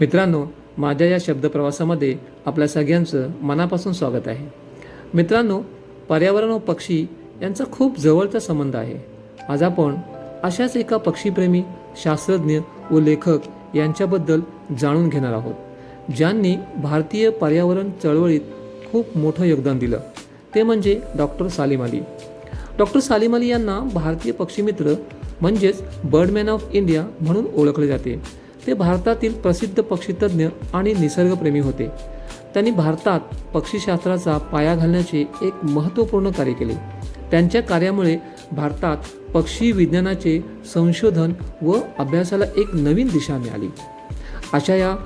मित्रांनो माझ्या या शब्दप्रवासामध्ये आपल्या सगळ्यांचं मनापासून स्वागत आहे. मित्रांनो पर्यावरण व पक्षी यांचा खूप जवळचा संबंध आहे. आज आपण अशाच एका पक्षीप्रेमी शास्त्रज्ञ व लेखक यांच्याबद्दल जाणून घेणार आहोत ज्यांनी भारतीय पर्यावरण चळवळीत खूप मोठं योगदान दिलं. ते म्हणजे डॉक्टर सालिम अली. डॉक्टर सालिम अली यांना भारतीय पक्षीमित्र म्हणजेच बर्डमॅन ऑफ इंडिया म्हणून ओळखले जाते. ते भारतातील प्रसिद्ध पक्षीतज्ञ आणि निसर्गप्रेमी होते. त्यांनी भारतात पक्षीशास्त्राचा पाया घालण्याचे एक महत्त्वपूर्ण कार्य केले. त्यांच्या कार्यामुळे भारतात पक्षी विज्ञानाचे संशोधन व अभ्यासाला एक नवीन दिशा मिळाली. अशा या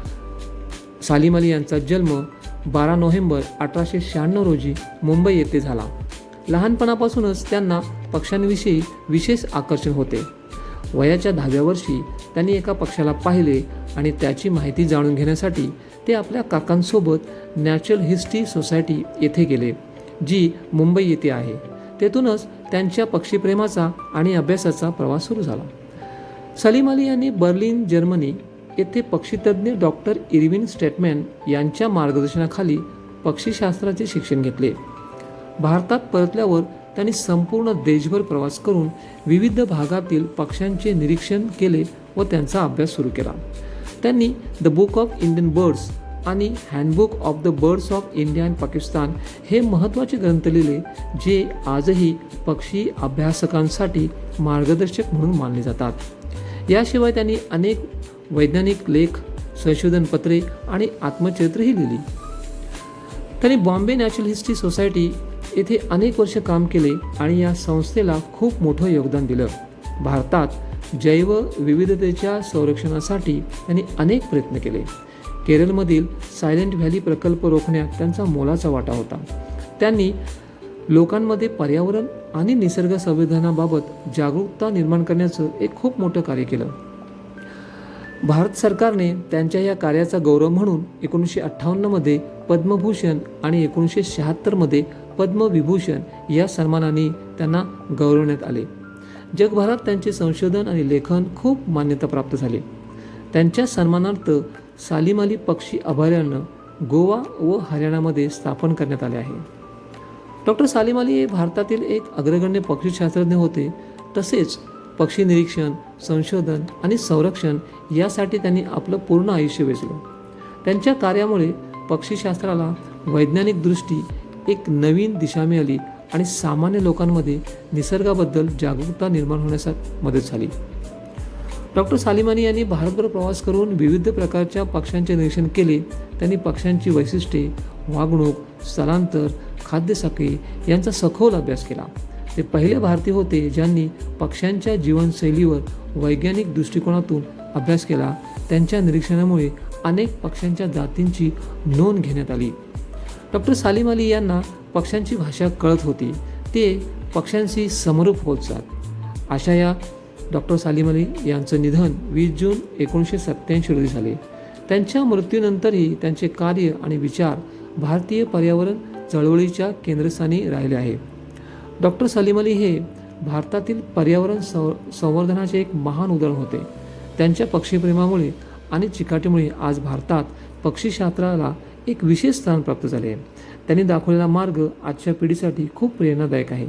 सालिम अली यांचा जन्म बारा नोव्हेंबर अठराशे शहाण्णव रोजी मुंबई येथे झाला. लहानपणापासूनच त्यांना पक्ष्यांविषयी विशेष आकर्षण होते. वयाच्या दहाव्या वर्षी त्यांनी एका पक्षाला पाहिले आणि त्याची माहिती जाणून घेण्यासाठी ते आपल्या काकांसोबत नॅचरल हिस्ट्री सोसायटी येथे गेले जी मुंबई येथे आहे. तेथूनच त्यांच्या पक्षीप्रेमाचा आणि अभ्यासाचा प्रवास सुरू झाला. सलीम अली यांनी बर्लिन जर्मनी येथे पक्षीतज्ञ डॉक्टर इरविन स्टेटमॅन यांच्या मार्गदर्शनाखाली पक्षीशास्त्राचे शिक्षण घेतले. भारतात परतल्यावर त्यांनी संपूर्ण देशभर प्रवास करून विविध भागातील पक्ष्यांचे निरीक्षण केले व त्यांचा अभ्यास सुरू केला. त्यांनी the book of Indian birds आणि handbook of the birds of India and Pakistan हे महत्त्वाचे ग्रंथ लिहिले जे आजही पक्षी अभ्यासकांसाठी मार्गदर्शक म्हणून मानले जातात. याशिवाय त्यांनी अनेक वैज्ञानिक लेख संशोधनपत्रे आणि आत्मचरित्रही लिहिली. त्यांनी बॉम्बे नॅचरल हिस्ट्री सोसायटी येथे अनेक वर्ष काम केले आणि या संस्थेला खूप मोठं योगदान दिलं. भारतात जैवविविधतेच्या संरक्षणासाठी त्यांनी अनेक प्रयत्न केले. केरळमधील सायलेंट व्हॅली प्रकल्प रोखण्यात त्यांचा मोलाचा वाटा होता. त्यांनी लोकांमध्ये पर्यावरण आणि निसर्ग संविधानाबाबत जागरूकता निर्माण करण्याचं एक खूप मोठं कार्य केलं. भारत सरकारने त्यांच्या या कार्याचा गौरव म्हणून एकोणीसशे अठ्ठावन्नमध्ये पद्मभूषण आणि एकोणीसशे शहात्तरमध्ये पद्मविभूषण या सन्मानाने त्यांना गौरवण्यात आले. जगभरात त्यांचे संशोधन आणि लेखन खूप मान्यता प्राप्त झाले. त्यांच्या सन्मानार्थ सालिमाली पक्षी अभयारण्य गोवा व हरियाणामध्ये स्थापन करण्यात आले आहे. डॉक्टर सालिम अली हे भारतातील एक अग्रगण्य पक्षीशास्त्रज्ञ होते. तसेच पक्षी निरीक्षण संशोधन आणि संरक्षण यासाठी त्यांनी आपलं पूर्ण आयुष्य वेचलं. त्यांच्या कार्यामुळे पक्षीशास्त्राला वैज्ञानिक दृष्टी एक नवीन दिशा मिळाली आणि सामान्य लोकांमध्ये निसर्गाबद्दल जागरूकता निर्माण होण्यास मदत झाली. डॉक्टर सालिमानी यांनी भारतभर प्रवास करून विविध प्रकारच्या पक्ष्यांचे निरीक्षण केले. त्यांनी पक्ष्यांची वैशिष्ट्ये वागणूक स्थलांतर खाद्यसाखे यांचा सखोल अभ्यास केला. ते पहिले भारतीय होते ज्यांनी पक्ष्यांच्या जीवनशैलीवर वैज्ञानिक दृष्टिकोनातून अभ्यास केला. त्यांच्या निरीक्षणामुळे अनेक पक्ष्यांच्या जातींची नोंद घेण्यात आली. डॉक्टर सालिम अली यांना पक्ष्यांची भाषा कळत होती. ते पक्ष्यांशी समरूप होत जात. अशा या डॉक्टर सालिम अली यांचं निधन वीस जून एकोणीसशे सत्त्याऐंशी रोजी झाले. त्यांच्या मृत्यूनंतरही त्यांचे कार्य आणि विचार भारतीय पर्यावरण चळवळीच्या केंद्रस्थानी राहिले आहे. डॉक्टर सलीम अली हे भारतातील पर्यावरण संव संवर्धनाचे एक महान उदाहरण होते. त्यांच्या पक्षीप्रेमामुळे आणि चिकाटीमुळे आज भारतात पक्षीशास्त्राला एक विशेष स्थान प्राप्त झाले. आहे त्यांनी दाखवलेला मार्ग आजच्या पिढीसाठी खूप प्रेरणादायक आहे.